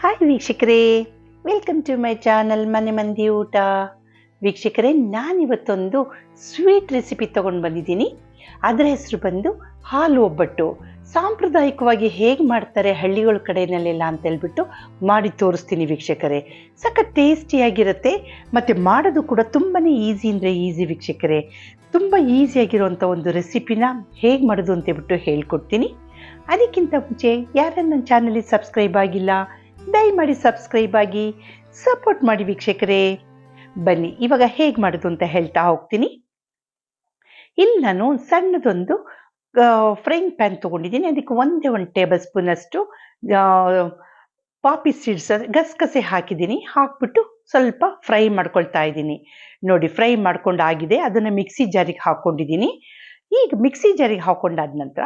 Hi ವೀಕ್ಷಕರೇ. Welcome to my channel ಮನೆ ಮಂದಿ ಊಟ. ವೀಕ್ಷಕರೇ, ನಾನಿವತ್ತೊಂದು ಸ್ವೀಟ್ ರೆಸಿಪಿ ತೊಗೊಂಡು ಬಂದಿದ್ದೀನಿ. ಅದರ ಹೆಸರು ಬಂದು ಹಾಲು ಒಬ್ಬಟ್ಟು. ಸಾಂಪ್ರದಾಯಿಕವಾಗಿ ಹೇಗೆ ಮಾಡ್ತಾರೆ ಹಳ್ಳಿಗಳ ಕಡೆಯಲ್ಲೆಲ್ಲ ಅಂತ ಹೇಳ್ಬಿಟ್ಟು ಮಾಡಿ ತೋರಿಸ್ತೀನಿ ವೀಕ್ಷಕರೇ. ಸಖತ್ ಟೇಸ್ಟಿಯಾಗಿರುತ್ತೆ, ಮತ್ತು ಮಾಡೋದು ಕೂಡ ತುಂಬಾ ಈಸಿ ಅಂದರೆ ಈಸಿ ವೀಕ್ಷಕರೇ. ತುಂಬ ಈಸಿಯಾಗಿರುವಂಥ ಒಂದು ರೆಸಿಪಿನ ಹೇಗೆ ಮಾಡೋದು ಅಂತ ಹೇಳ್ಬಿಟ್ಟು ಹೇಳ್ಕೊಡ್ತೀನಿ. ಅದಕ್ಕಿಂತ ಮುಂಚೆ ಯಾರು ನನ್ನ ಚಾನಲಿಗೆ ಸಬ್ಸ್ಕ್ರೈಬ್ ಆಗಿಲ್ಲ ದಯಮಾಡಿ ಸಬ್ಸ್ಕ್ರೈಬ್ ಆಗಿ ಸಪೋರ್ಟ್ ಮಾಡಿ ವೀಕ್ಷಕರೇ. ಬನ್ನಿ, ಇವಾಗ ಹೇಗೆ ಮಾಡೋದು ಅಂತ ಹೇಳ್ತಾ ಹೋಗ್ತೀನಿ. ಇಲ್ಲಿ ನಾನು ಸಣ್ಣದೊಂದು ಫ್ರೈಂಗ್ ಪ್ಯಾನ್ ತೊಗೊಂಡಿದ್ದೀನಿ. ಅದಕ್ಕೆ ಒಂದೇ ಒಂದು ಟೇಬಲ್ ಸ್ಪೂನಷ್ಟು ಪಾಪಿ ಸೀಡ್ಸ್, ಗಸಗಸೆ ಹಾಕಿದ್ದೀನಿ. ಹಾಕ್ಬಿಟ್ಟು ಸ್ವಲ್ಪ ಫ್ರೈ ಮಾಡ್ಕೊಳ್ತಾ ಇದ್ದೀನಿ. ನೋಡಿ, ಫ್ರೈ ಮಾಡ್ಕೊಂಡು ಆಗಿದೆ. ಅದನ್ನು ಮಿಕ್ಸಿ ಜಾರಿಗೆ ಹಾಕ್ಕೊಂಡಿದ್ದೀನಿ ಈಗ ಮಿಕ್ಸಿ ಜಾರಿಗೆ ಹಾಕೊಂಡಾದ ನಂತರ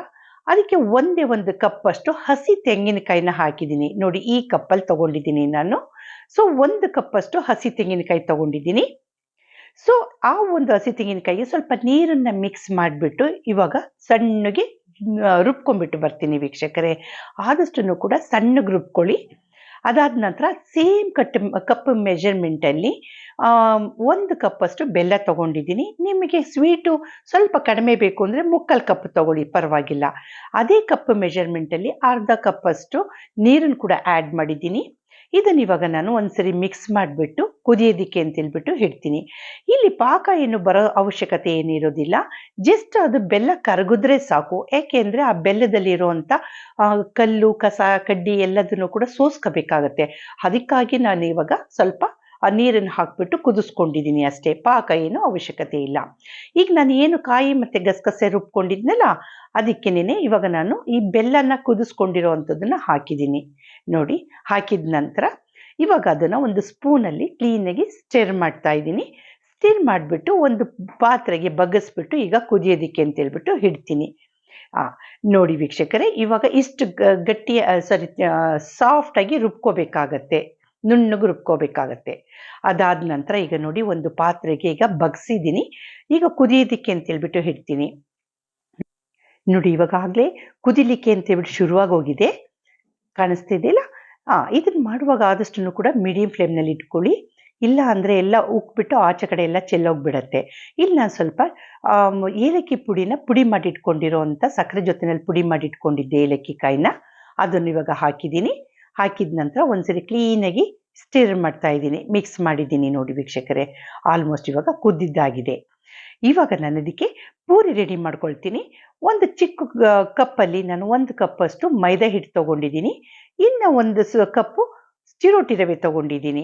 ಅದಕ್ಕೆ ಒಂದೇ ಒಂದು ಕಪ್ಪಷ್ಟು ಹಸಿ ತೆಂಗಿನಕಾಯಿನ ಹಾಕಿದ್ದೀನಿ. ನೋಡಿ, ಈ ಕಪ್ಪಲ್ಲಿ ತಗೊಂಡಿದ್ದೀನಿ ನಾನು. ಸೊ ಒಂದು ಕಪ್ಪಷ್ಟು ಹಸಿ ತೆಂಗಿನಕಾಯಿ ತಗೊಂಡಿದ್ದೀನಿ. ಸೊ ಆ ಒಂದು ಹಸಿ ತೆಂಗಿನಕಾಯಿಗೆ ಸ್ವಲ್ಪ ನೀರನ್ನು ಮಿಕ್ಸ್ ಮಾಡಿಬಿಟ್ಟು ಇವಾಗ ಸಣ್ಣಗೆ ರುಬ್ಕೊಂಡ್ಬಿಟ್ಟು ಬರ್ತೀನಿ ವೀಕ್ಷಕರೇ. ಆದಷ್ಟು ಕೂಡ ಸಣ್ಣಗೆ ರುಬ್ಕೊಳ್ಳಿ. ಅದಾದ ನಂತರ ಸೇಮ್ ಕಟ್ ಕಪ್ ಮೆಜರ್ಮೆಂಟಲ್ಲಿ ಒಂದು ಕಪ್ಪಷ್ಟು ಬೆಲ್ಲ ತೊಗೊಂಡಿದ್ದೀನಿ. ನಿಮಗೆ ಸ್ವೀಟು ಸ್ವಲ್ಪ ಕಡಿಮೆ ಬೇಕು ಅಂದರೆ ಮುಕ್ಕಾಲು ಕಪ್ ತಗೊಳ್ಳಿ, ಪರವಾಗಿಲ್ಲ. ಅದೇ ಕಪ್ ಮೆಜರ್ಮೆಂಟಲ್ಲಿ ಅರ್ಧ ಕಪ್ಪಷ್ಟು ನೀರನ್ನು ಕೂಡ ಆ್ಯಡ್ ಮಾಡಿದ್ದೀನಿ. ಇದನ್ನು ಇವಾಗ ನಾನು ಒಂದ್ಸರಿ ಮಿಕ್ಸ್ ಮಾಡಿಬಿಟ್ಟು ಕುದಿಯೋದಿಕ್ಕೆ ಅಂತ ಹೇಳ್ಬಿಟ್ಟು ಇಡ್ತೀನಿ. ಇಲ್ಲಿ ಪಾಕ ಏನು ಬರೋ ಅವಶ್ಯಕತೆ ಏನಿರೋದಿಲ್ಲ ಜಸ್ಟ್ ಅದು ಬೆಲ್ಲ ಕರಗಿದ್ರೆ ಸಾಕು. ಯಾಕೆಂದರೆ ಆ ಬೆಲ್ಲದಲ್ಲಿ ಇರುವಂಥ ಕಲ್ಲು, ಕಸ, ಕಡ್ಡಿ ಎಲ್ಲದನ್ನು ಕೂಡ ಸೋಸ್ಕೋಬೇಕಾಗತ್ತೆ. ಅದಕ್ಕಾಗಿ ನಾನು ಇವಾಗ ಸ್ವಲ್ಪ ಆ ನೀರನ್ನು ಹಾಕ್ಬಿಟ್ಟು ಕುದಿಸ್ಕೊಂಡಿದ್ದೀನಿ ಅಷ್ಟೇ. ಪಾಕ ಏನು ಅವಶ್ಯಕತೆ ಇಲ್ಲ. ಈಗ ನಾನು ಏನು ಕಾಯಿ ಮತ್ತು ಗಸಗಸೆ ರುಬ್ಕೊಂಡಿದ್ನಲ್ಲ ಅದಕ್ಕೇನೆ ಇವಾಗ ನಾನು ಈ ಬೆಲ್ಲನ ಕುದಿಸ್ಕೊಂಡಿರೋ ಅಂಥದ್ದನ್ನು ಹಾಕಿದ್ದೀನಿ. ನೋಡಿ, ಹಾಕಿದ ನಂತರ ಇವಾಗ ಅದನ್ನು ಒಂದು ಸ್ಪೂನಲ್ಲಿ ಕ್ಲೀನಾಗಿ ಸ್ಟಿರ್ ಮಾಡ್ತಾ ಇದ್ದೀನಿ. ಸ್ಟಿರ್ ಮಾಡಿಬಿಟ್ಟು ಒಂದು ಪಾತ್ರೆಗೆ ಬಗ್ಗಿಸ್ಬಿಟ್ಟು ಈಗ ಕುದಿಯೋದಕ್ಕೆ ಅಂತ ಹಿಡ್ತೀನಿ ನೋಡಿ ವೀಕ್ಷಕರೇ, ಇವಾಗ ಇಷ್ಟು ಗಟ್ಟಿ ಸಾರಿ ಸಾಫ್ಟಾಗಿ ರುಬ್ಕೋಬೇಕಾಗತ್ತೆ. ನುಣ್ಣಗೆ ರುಬ್ಕೋಬೇಕಾಗತ್ತೆ ಅದಾದ ನಂತರ ಈಗ ನೋಡಿ ಒಂದು ಪಾತ್ರೆಗೆ ಈಗ ಬಗ್ಸಿದ್ದೀನಿ. ಈಗ ಕುದಿಯೋದಿಕ್ಕೆ ಅಂತ ಹೇಳ್ಬಿಟ್ಟು ಇಡ್ತೀನಿ. ನೋಡಿ ಇವಾಗಾಗಲೇ ಕುದಿಲಿಕ್ಕೆ ಅಂತ ಹೇಳ್ಬಿಟ್ಟು ಶುರುವಾಗಿ ಹೋಗಿದೆ. ಕಾಣಿಸ್ತಿದ್ದಿಲ್ಲ ಹಾಂ ಇದನ್ನು ಮಾಡುವಾಗ ಆದಷ್ಟು ಕೂಡ ಮೀಡಿಯಂ ಫ್ಲೇಮ್ನಲ್ಲಿ ಇಟ್ಕೊಳ್ಳಿ. ಇಲ್ಲ ಅಂದ್ರೆ ಎಲ್ಲ ಉಕ್ಬಿಟ್ಟು ಆಚೆ ಕಡೆ ಎಲ್ಲ ಚೆಲ್ಲೋಗ್ಬಿಡತ್ತೆ. ಇಲ್ಲಿ ನಾನು ಸ್ವಲ್ಪ ಏಲಕ್ಕಿ ಪುಡಿನ ಪುಡಿ ಮಾಡಿ ಇಟ್ಕೊಂಡಿರೋ ಅಂಥ ಸಕ್ಕರೆ ಜೊತೆನಲ್ಲಿ ಪುಡಿ ಮಾಡಿ ಇಟ್ಕೊಂಡಿದ್ದೆ ಏಲಕ್ಕಿ ಕಾಯಿನ. ಅದನ್ನು ಇವಾಗ ಹಾಕಿದ್ದೀನಿ. ಹಾಕಿದ ನಂತರ ಒಂದ್ಸರಿ ಕ್ಲೀನಾಗಿ ಸ್ಟಿರ್ ಮಾಡ್ತಾ ಇದ್ದೀನಿ. ಮಿಕ್ಸ್ ಮಾಡಿದ್ದೀನಿ ನೋಡಿ ವೀಕ್ಷಕರೇ. ಆಲ್ಮೋಸ್ಟ್ ಇವಾಗ ಕುದ್ದಿದ್ದಾಗಿದೆ. ಇವಾಗ ನಾನು ಅದಕ್ಕೆ ಪೂರಿ ರೆಡಿ ಮಾಡ್ಕೊಳ್ತೀನಿ. ಒಂದು ಚಿಕ್ಕ ಕಪ್ಪಲ್ಲಿ ನಾನು ಒಂದು ಕಪ್ಪಷ್ಟು ಮೈದಾ ಹಿಟ್ಟು ತೊಗೊಂಡಿದ್ದೀನಿ. ಇನ್ನು ಒಂದು ಸ, ಕಪ್ಪು ಚಿರೋಟಿ ರವೆ ತಗೊಂಡಿದ್ದೀನಿ.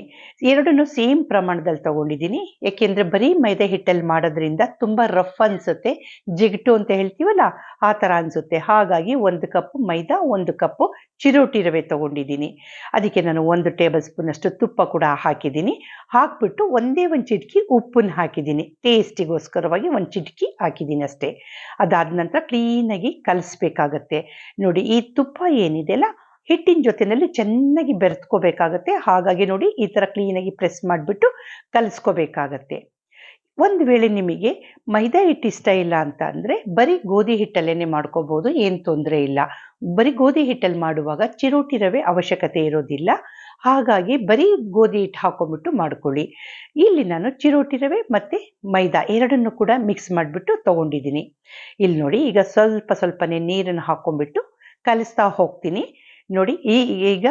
ಎರಡನ್ನೂ ಸೇಮ್ ಪ್ರಮಾಣದಲ್ಲಿ ತೊಗೊಂಡಿದ್ದೀನಿ. ಏಕೆಂದರೆ ಬರೀ ಮೈದಾ ಹಿಟ್ಟಲ್ಲಿ ಮಾಡೋದ್ರಿಂದ ತುಂಬ ರಫ್ ಅನಿಸುತ್ತೆ. ಜಿಗಟು ಅಂತ ಹೇಳ್ತೀವಲ್ಲ, ಆ ಥರ ಅನಿಸುತ್ತೆ. ಹಾಗಾಗಿ ಒಂದು ಕಪ್ ಮೈದಾ, ಒಂದು ಕಪ್ಪು ಚಿರೋಟಿ ರವೆ ತೊಗೊಂಡಿದ್ದೀನಿ. ಅದಕ್ಕೆ ನಾನು ಒಂದು ಟೇಬಲ್ ಸ್ಪೂನಷ್ಟು ತುಪ್ಪ ಕೂಡ ಹಾಕಿದ್ದೀನಿ. ಹಾಕ್ಬಿಟ್ಟು ಒಂದೇ ಒಂದು ಚಿಟಕಿ ಉಪ್ಪನ್ನು ಹಾಕಿದ್ದೀನಿ. ಟೇಸ್ಟಿಗೋಸ್ಕರವಾಗಿ ಒಂದು ಚಿಟಕಿ ಹಾಕಿದ್ದೀನಿ ಅಷ್ಟೇ. ಅದಾದ ನಂತರ ಕ್ಲೀನಾಗಿ ಕಲಿಸ್ಬೇಕಾಗತ್ತೆ. ನೋಡಿ, ಈ ತುಪ್ಪ ಏನಿದೆಯಲ್ಲ ಹಿಟ್ಟಿನ ಜೊತೆಯಲ್ಲಿ ಚೆನ್ನಾಗಿ ಬೆರೆತ್ಕೋಬೇಕಾಗತ್ತೆ. ಹಾಗಾಗಿ ನೋಡಿ ಈ ಥರ ಕ್ಲೀನಾಗಿ ಪ್ರೆಸ್ ಮಾಡಿಬಿಟ್ಟು ಕಲಿಸ್ಕೋಬೇಕಾಗತ್ತೆ. ಒಂದು ವೇಳೆ ನಿಮಗೆ ಮೈದಾ ಹಿಟ್ಟು ಇಷ್ಟ ಇಲ್ಲ ಅಂತ ಅಂದರೆ ಬರೀ ಗೋಧಿ ಹಿಟ್ಟಲ್ಲೇ ಮಾಡ್ಕೋಬೋದು, ಏನು ತೊಂದರೆ ಇಲ್ಲ. ಬರೀ ಗೋಧಿ ಹಿಟ್ಟಲ್ಲಿ ಮಾಡುವಾಗ ಚಿರೋಟಿ ರವೆ ಅವಶ್ಯಕತೆ ಇರೋದಿಲ್ಲ. ಹಾಗಾಗಿ ಬರೀ ಗೋಧಿ ಹಿಟ್ಟು ಹಾಕೊಂಡ್ಬಿಟ್ಟು ಮಾಡ್ಕೊಳ್ಳಿ. ಇಲ್ಲಿ ನಾನು ಚಿರೋಟಿ ರವೆ ಮತ್ತು ಮೈದಾ ಎರಡನ್ನು ಕೂಡ ಮಿಕ್ಸ್ ಮಾಡಿಬಿಟ್ಟು ತೊಗೊಂಡಿದ್ದೀನಿ. ಇಲ್ಲಿ ನೋಡಿ ಈಗ ಸ್ವಲ್ಪ ಸ್ವಲ್ಪನೇ ನೀರನ್ನು ಹಾಕ್ಕೊಂಡ್ಬಿಟ್ಟು ಕಲಿಸ್ತಾ ಹೋಗ್ತೀನಿ. ನೋಡಿ, ಈ, ಈಗ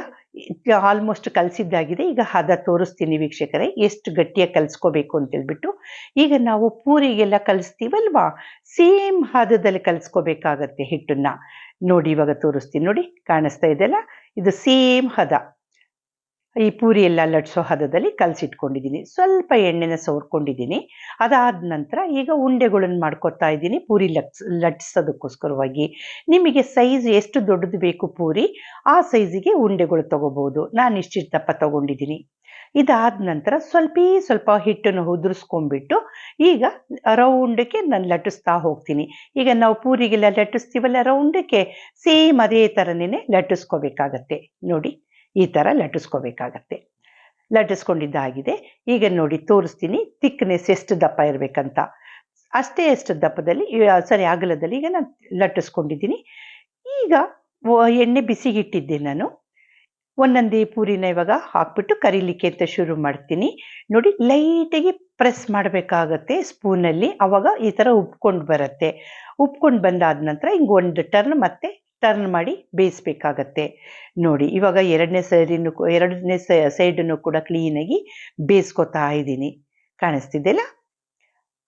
ಆಲ್ಮೋಸ್ಟ್ ಕಲಸಿದ್ದಾಗಿದೆ. ಈಗ ಹದ ತೋರಿಸ್ತೀನಿ ವೀಕ್ಷಕರೇ, ಎಷ್ಟು ಗಟ್ಟಿಯಾಗಿ ಕಲಿಸ್ಕೋಬೇಕು ಅಂತೇಳ್ಬಿಟ್ಟು. ಈಗ ನಾವು ಪೂರಿಗೆಲ್ಲ ಕಲಿಸ್ತೀವಲ್ವಾ? ಸೇಮ್ ಹದದಲ್ಲಿ ಕಲಿಸ್ಕೋಬೇಕಾಗತ್ತೆ ಹಿಟ್ಟನ್ನು. ನೋಡಿ, ಇವಾಗ ತೋರಿಸ್ತೀನಿ ನೋಡಿ, ಕಾಣಿಸ್ತಾ ಇದೆಯಲ್ಲ? ಇದು ಸೇಮ್ ಹದ. ಈ ಪೂರಿ ಎಲ್ಲ ಲಟ್ಸೋ ಹದದಲ್ಲಿ ಕಲಸಿಟ್ಕೊಂಡಿದ್ದೀನಿ ಸ್ವಲ್ಪ ಎಣ್ಣೆನ ಸವರ್ಕೊಂಡಿದ್ದೀನಿ ಅದಾದ ನಂತರ ಈಗ ಉಂಡೆಗಳನ್ನು ಮಾಡ್ಕೊತಾ ಇದ್ದೀನಿ ಪೂರಿ ಲಟ್ಸ್, ಲಟ್ಸೋದಕ್ಕೋಸ್ಕರವಾಗಿ. ನಿಮಗೆ ಸೈಜ್ ಎಷ್ಟು ದೊಡ್ಡದು ಬೇಕು ಪೂರಿ, ಆ ಸೈಜಿಗೆ ಉಂಡೆಗಳು ತಗೋಬಹುದು. ನಾನು ಇಷ್ಟಿಷ್ಟು ದಪ್ಪ ತಗೊಂಡಿದ್ದೀನಿ ಇದಾದ ನಂತರ ಸ್ವಲ್ಪ ಸ್ವಲ್ಪ ಹಿಟ್ಟನ್ನು ಉದುರಿಸ್ಕೊಂಡ್ಬಿಟ್ಟು ಈಗ ರೌಂಡಕ್ಕೆ ನಾನು ಲಟ್ಟಿಸ್ತಾ ಹೋಗ್ತೀನಿ. ಈಗ ನಾವು ಪೂರಿಗೆಲ್ಲ ಲಟ್ಟಿಸ್ತೀವಲ್ಲ ರೌಂಡಕ್ಕೆ ಸೇಮ್ ಅದೇ ಥರನೇ ಲಟ್ಟಿಸ್ಕೋಬೇಕಾಗತ್ತೆ ನೋಡಿ. ಈ ಥರ ಲಟ್ಟಿಸ್ಕೋಬೇಕಾಗತ್ತೆ ಲಟ್ಟಿಸ್ಕೊಂಡಿದ್ದಾಗಿದೆ ಈಗ ನೋಡಿ ತೋರಿಸ್ತೀನಿ. ತಿಕ್ನೆಸ್ ಎಷ್ಟು ದಪ್ಪ ಇರಬೇಕಂತ. ಅಷ್ಟೇ ಎಷ್ಟು ದಪ್ಪದಲ್ಲಿ ಸರಿ, ಅಗಲದಲ್ಲಿ ಈಗ ನಾನು ಲಟ್ಟಿಸ್ಕೊಂಡಿದ್ದೀನಿ ಈಗ ಎಣ್ಣೆ ಬಿಸಿಗಿಟ್ಟಿದ್ದೆ ನಾನು. ಒಂದೊಂದೇ ಪೂರಿನ ಇವಾಗ ಹಾಕ್ಬಿಟ್ಟು ಕರೀಲಿಕ್ಕೆ ಅಂತ ಶುರು ಮಾಡ್ತೀನಿ. ನೋಡಿ, ಲೈಟಾಗಿ ಪ್ರೆಸ್ ಮಾಡಬೇಕಾಗತ್ತೆ ಸ್ಪೂನಲ್ಲಿ. ಅವಾಗ ಈ ಥರ ಉಪ್ಕೊಂಡು ಬರುತ್ತೆ. ಉಪ್ಕೊಂಡು ಬಂದಾದ ನಂತರ ಹಿಂಗೆ ಒಂದು ಟರ್ನ್ ಮತ್ತೆ ಟರ್ನ್ ಮಾಡಿ ಬೇಯಿಸ್ಬೇಕಾಗತ್ತೆ. ನೋಡಿ, ಇವಾಗ ಎರಡನೇ ಸೈಡಿನ ಎರಡನೇ ಸೈಡನ್ನು ಕೂಡ ಕ್ಲೀನಾಗಿ ಬೇಯಿಸ್ಕೊತಾ ಇದ್ದೀನಿ. ಕಾಣಿಸ್ತಿದೆಯಲ್ಲ?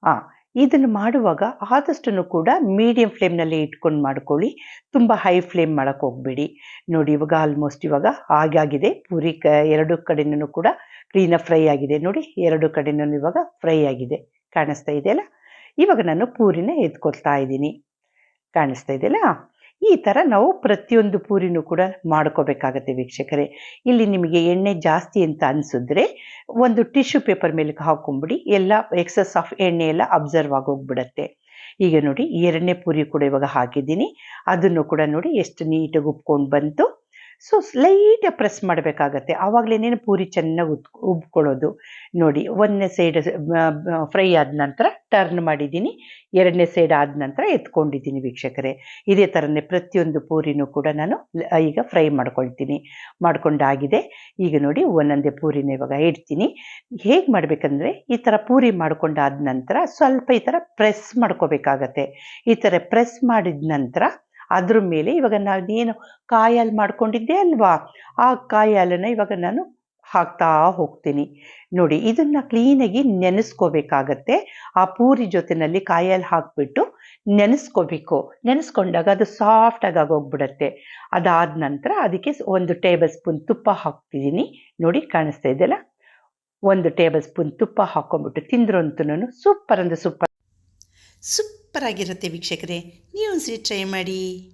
ಹಾಂ ಇದನ್ನು ಮಾಡುವಾಗ ಆದಷ್ಟು ಕೂಡ ಮೀಡಿಯಂ ಫ್ಲೇಮ್ನಲ್ಲಿ ಇಟ್ಕೊಂಡು ಮಾಡ್ಕೊಳ್ಳಿ. ತುಂಬ ಹೈ ಫ್ಲೇಮ್ ಮಾಡೋಕ್ಕೆ ಹೋಗ್ಬೇಡಿ. ನೋಡಿ, ಇವಾಗ ಆಲ್ಮೋಸ್ಟ್ ಇವಾಗ ಆಗಾಗಿದೆ ಪೂರಿ ಕ, ಎರಡು ಕಡೆನೂ ಕೂಡ ಕ್ಲೀನಾಗಿ ಫ್ರೈ ಆಗಿದೆ. ನೋಡಿ, ಎರಡು ಕಡೆನೂ ಇವಾಗ ಫ್ರೈ ಆಗಿದೆ. ಕಾಣಿಸ್ತಾ ಇದೆಯಲ್ಲ? ಇವಾಗ ನಾನು ಪೂರಿನ ಎತ್ಕೊಳ್ತಾ ಇದ್ದೀನಿ. ಕಾಣಿಸ್ತಾ ಇದೆಯಲ್ಲ? ಈ ಥರ ನಾವು ಪ್ರತಿಯೊಂದು ಪೂರಿನೂ ಕೂಡ ಮಾಡ್ಕೋಬೇಕಾಗತ್ತೆ ವೀಕ್ಷಕರೇ. ಇಲ್ಲಿ ನಿಮಗೆ ಎಣ್ಣೆ ಜಾಸ್ತಿ ಅಂತ ಅನಿಸಿದ್ರೆ ಒಂದು ಟಿಶ್ಯೂ ಪೇಪರ್ ಮೇಲೆ ಹಾಕೊಂಬಿಡಿ, ಎಲ್ಲ ಎಕ್ಸಸ್ ಆಫ್ ಎಣ್ಣೆ ಎಲ್ಲ ಅಬ್ಸರ್ವ್ ಆಗೋಗ್ಬಿಡತ್ತೆ. ಈಗ ನೋಡಿ, ಎರಡನೇ ಪೂರಿ ಕೂಡ ಇವಾಗ ಹಾಕಿದ್ದೀನಿ. ಅದನ್ನು ಕೂಡ ನೋಡಿ, ಎಷ್ಟು ನೀಟಾಗಿ ಉಪ್ಕೊಂಡು ಬಂತು. ಸೊ ಸ್ಲೈಟಾಗಿ ಪ್ರೆಸ್ ಮಾಡಬೇಕಾಗತ್ತೆ. ಆವಾಗಲೇನೇನು ಪೂರಿ ಚೆನ್ನಾಗಿ ಉತ್ ಉಬ್ಕೊಳ್ಳೋದು. ನೋಡಿ, ಒಂದನೇ ಸೈಡ್ ಫ್ರೈ ಆದ ನಂತರ ಟರ್ನ್ ಮಾಡಿದ್ದೀನಿ. ಎರಡನೇ ಸೈಡ್ ಆದ ನಂತರ ಎತ್ಕೊಂಡಿದ್ದೀನಿ ವೀಕ್ಷಕರೇ. ಇದೇ ಥರನೇ ಪ್ರತಿಯೊಂದು ಪೂರಿನೂ ಕೂಡ ನಾನು ಈಗ ಫ್ರೈ ಮಾಡ್ಕೊಳ್ತೀನಿ. ಮಾಡ್ಕೊಂಡಾಗಿದೆ. ಈಗ ನೋಡಿ, ಒಂದೊಂದೇ ಪೂರಿನ ಇವಾಗ ಇಡ್ತೀನಿ. ಹೇಗೆ ಮಾಡಬೇಕಂದ್ರೆ, ಈ ಥರ ಪೂರಿ ಮಾಡ್ಕೊಂಡಾದ ನಂತರ ಸ್ವಲ್ಪ ಈ ಥರ ಪ್ರೆಸ್ ಮಾಡ್ಕೋಬೇಕಾಗತ್ತೆ. ಈ ಥರ ಪ್ರೆಸ್ ಮಾಡಿದ ನಂತರ ಅದ್ರ ಮೇಲೆ ಇವಾಗ ನಾನೇನು ಕಾಯಿ ಹಾಲು ಮಾಡ್ಕೊಂಡಿದ್ದೆ ಅಲ್ವಾ? ಆ ಕಾಯಿ ಹಾಲನ್ನು ಇವಾಗ ನಾನು ಹಾಕ್ತಾ ಹೋಗ್ತೀನಿ. ನೋಡಿ, ಇದನ್ನ ಕ್ಲೀನಾಗಿ ನೆನೆಸ್ಕೋಬೇಕಾಗತ್ತೆ. ಆ ಪೂರಿ ಜೊತೆನಲ್ಲಿ ಕಾಯಲ್ಲಿ ಹಾಕಿಬಿಟ್ಟು ನೆನೆಸ್ಕೋಬೇಕು. ನೆನೆಸ್ಕೊಂಡಾಗ ಅದು ಸಾಫ್ಟಾಗಿ ಆಗೋಗ್ಬಿಡತ್ತೆ. ಅದಾದ ನಂತರ ಅದಕ್ಕೆ ಒಂದು ಟೇಬಲ್ ಸ್ಪೂನ್ ತುಪ್ಪ ಹಾಕ್ತಿದ್ದೀನಿ. ನೋಡಿ, ಕಾಣಿಸ್ತಾ ಇದೆಯಲ್ಲ ಒಂದು ಟೇಬಲ್ ಸ್ಪೂನ್ ತುಪ್ಪ ಹಾಕೊಂಡ್ಬಿಟ್ಟು ತಿಂದ್ರಂತೂ ಸೂಪರ್ ಅಂದರೆ ಸೂಪರ್. ಆಗಿರುತ್ತೆ ವೀಕ್ಷಕರೇ. ನೀವು ಒಂದ್ಸರಿ ಟ್ರೈ ಮಾಡಿ.